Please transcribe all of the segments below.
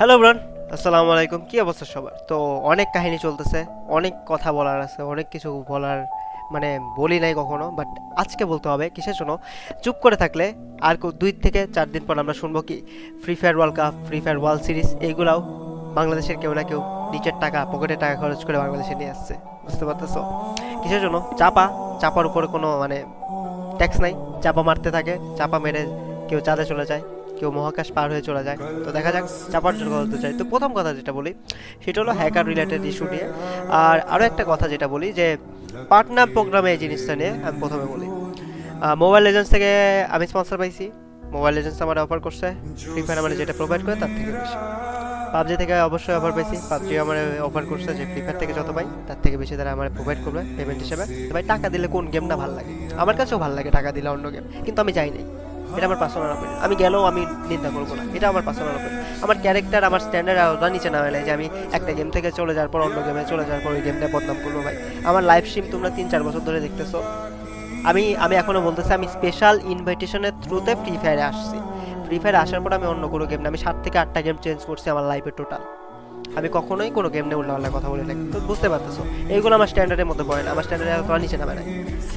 Hello bran আসসালামু আলাইকুম। কী অবস্থা সবার? তো অনেক কাহিনী চলতেছে, অনেক কথা বলার আছে, অনেক কিছু বলার মানে বলি নাই কখনো বাট আজকে বলতে হবে কিসের জন্য? চুপ করে থাকলে আর দুই থেকে চার দিন পর আমরা শুনব কি free fire world cup free fire world series এইগুলাও বাংলাদেশের কেউ না কেউ নিজের টাকা, পকেটে টাকা খরচ করে বাংলাদেশে নিয়ে আসছে। বুঝতে পারতেছো? কিসের জন্য? চাপা? চাপার উপরে কোনো মানে ট্যাক্স নাই? চাপা মারতে থাকে, চাপা মেরে কেউ চাঁদে চলে যায়। কেউ মহাকাশ পার হয়ে চলে যায়। তো দেখা যাক চাপার জন্য কথা চাই তো প্রথম কথা যেটা বলি, সেটা হলো হ্যাকার রিলেটেড ইস্যু নিয়ে। আর আরও একটা কথা যেটা বলি, যে পার্টনার প্রোগ্রামে এই জিনিসটা নিয়ে আমি প্রথমে বলি। মোবাইল এজেন্স থেকে আমি স্পন্সর পাইছি। মোবাইল এজেন্স আমার অফার করছে। ফ্রি ফায়ার আমার যেটা প্রোভাইড করে, তার থেকে বেশি। পাবজি থেকে অবশ্যই অফার পাইছি। পাবজি আমার অফার করছে যে ফ্রি ফায়ার থেকে যত পাই, তার থেকে বেশি তারা আমার প্রোভাইড করবে পেমেন্ট হিসেবে। ভাই, টাকা দিলে কোন গেম না ভালো লাগে? আমার কাছেও ভালো লাগে টাকা দিলে অন্য গেম কিন্তু আমি যাই নাই। এটা আমার পার্সোনাল অপিনিয়ন আমি গেলেও আমি নিন্দা করব না। এটা আমার পার্সোনাল অপিনিয়ন আমার ক্যারেক্টার আমার স্ট্যান্ডার্ড নিচে না হলে যে আমি একটা গেম থেকে চলে যাওয়ার পর অন্য গেমে চলে যাওয়ার পর ওই গেমটা বদনাম করব ভাই। আমার লাইভ স্ট্রিম তোমরা তিন চার বছর ধরে দেখতেছো। আমি আমি এখনও বলতেছি, আমি স্পেশাল ইনভাইটেশনের থ্রুতে ফ্রি ফায়ারে আসছি। ফ্রি ফায়ারে আসার পর আমি অন্য কোনো গেম না, আমি সাত থেকে আটটা গেম চেঞ্জ করছি আমার লাইফে টোটাল আমি কখনোই কোনো গেম নিয়ে উল্লাপাল্লা কথা বলে থাকি তো বুঝতে পারতেছো, এইগুলো আমার স্ট্যান্ডার্ডের মধ্যে পড়ে না, আমার স্ট্যান্ডার্ডে এত নিচে নামে নাই।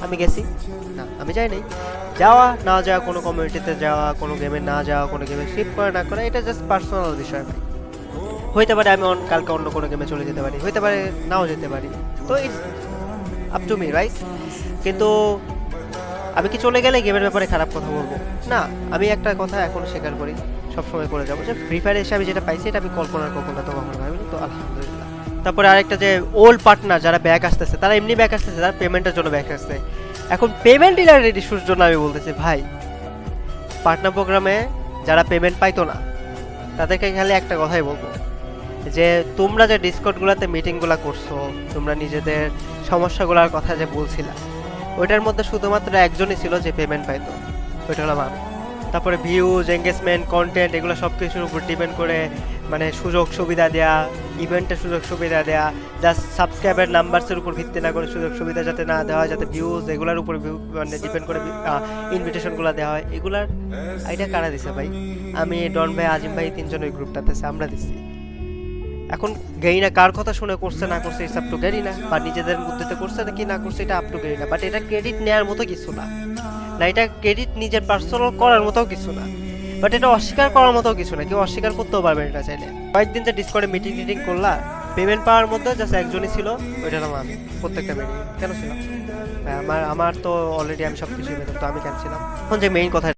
আমি গেছি। না, আমি যাই নাই। যাওয়া, না যাওয়া, কোনো কমিউনিটিতে যাওয়া, কোনো গেমে না যাওয়া, কোনো গেমে শিফট করে, না করা, এটা জাস্ট পার্সোনাল বিষয় ভাই। হইতে পারে আমি কালকে অন্য কোনো গেমে চলে যেতে পারি, হইতে পারে নাও যেতে পারি। তো it's up to me right কিন্তু আমি কি চলে গেলে গেমের ব্যাপারে খারাপ কথা বলব? না, আমি একটা কথা এখনও স্বীকার করি, সবসময় করে যাব যে ফ্রি ফায়ার এসে আমি যেটা পাইছি এটা আমি কল্পনার কখনো তো কখনো ভাবিনি তো আলহামদুলিল্লাহ। তারপরে আরেকটা যে ওল্ড পার্টনার যারা ব্যাক আসতেছে, তারা এমনি ব্যাক আসতেছে, তারা পেমেন্টের জন্য ব্যাক আসছে। এখন পেমেন্ট রিলেটেড ইস্যুর জন্য আমি বলতেছি, ভাই পার্টনার প্রোগ্রামে যারা পেমেন্ট পাইতো না, তাদেরকে খালি একটা কথাই বলব, যে তোমরা যে ডিসকর্ডগুলোতে মিটিংগুলো করছ, তোমরা নিজেদের সমস্যাগুলোর কথা যে বলছিলা ওইটার মধ্যে শুধুমাত্র একজনই ছিল যে পেমেন্ট পাইতো। ওইটা হলাম আমি তারপরে ভিউজ এঙ্গেজমেন্ট কন্টেন্ট এগুলো সব কিছুর উপর ডিপেন্ড করে মানে সুযোগ সুবিধা দেয়া ইভেন্টের সুযোগ সুবিধা দেয়া জাস্ট সাবস্ক্রাইবার নাম্বারসের উপর ভিত্তি না করে সুযোগ সুবিধা যাতে না দেওয়া হয়, যাতে ভিউজ এগুলোর উপর মানে ডিপেন্ড করে ইনভিটেশনগুলো দেওয়া হয়। এগুলার আইডিয়া কারা দিছে ভাই? আমি ডন ভাই, আজিম ভাই তিনজন ওই গ্রুপটাতে আমরা দিচ্ছি। এখন গেইনা কার কথা শুনে করছে, না করছে ইটস আপ টু গেরিনা বা নিজেদের বুদ্ধিতে করছে নাকি না করছে, এটা আপ টু গেরিনা বাট এটা ক্রেডিট নেওয়ার মতো কিছু না। না, এটা ক্রেডিট নিজের পার্সোনাল করার মতো কিছু না। বাট এটা অস্বীকার করার মতো কিছু না, কেউ অস্বীকার করতেও পারবে এটা চাইলে। কয়েকদিন যে ডিসকর্ডে মিটিং টিটিং করলা পেমেন্ট পাওয়ার মধ্যে জাস্ট একজনই ছিল ওইটা হলাম আমি, প্রত্যেকটা মিটিং কেন ছিলাম আমার আমার তো অলরেডি আমি সব পেতাম, তো আমি কেন ছিলাম? এখন যে মেইন কথা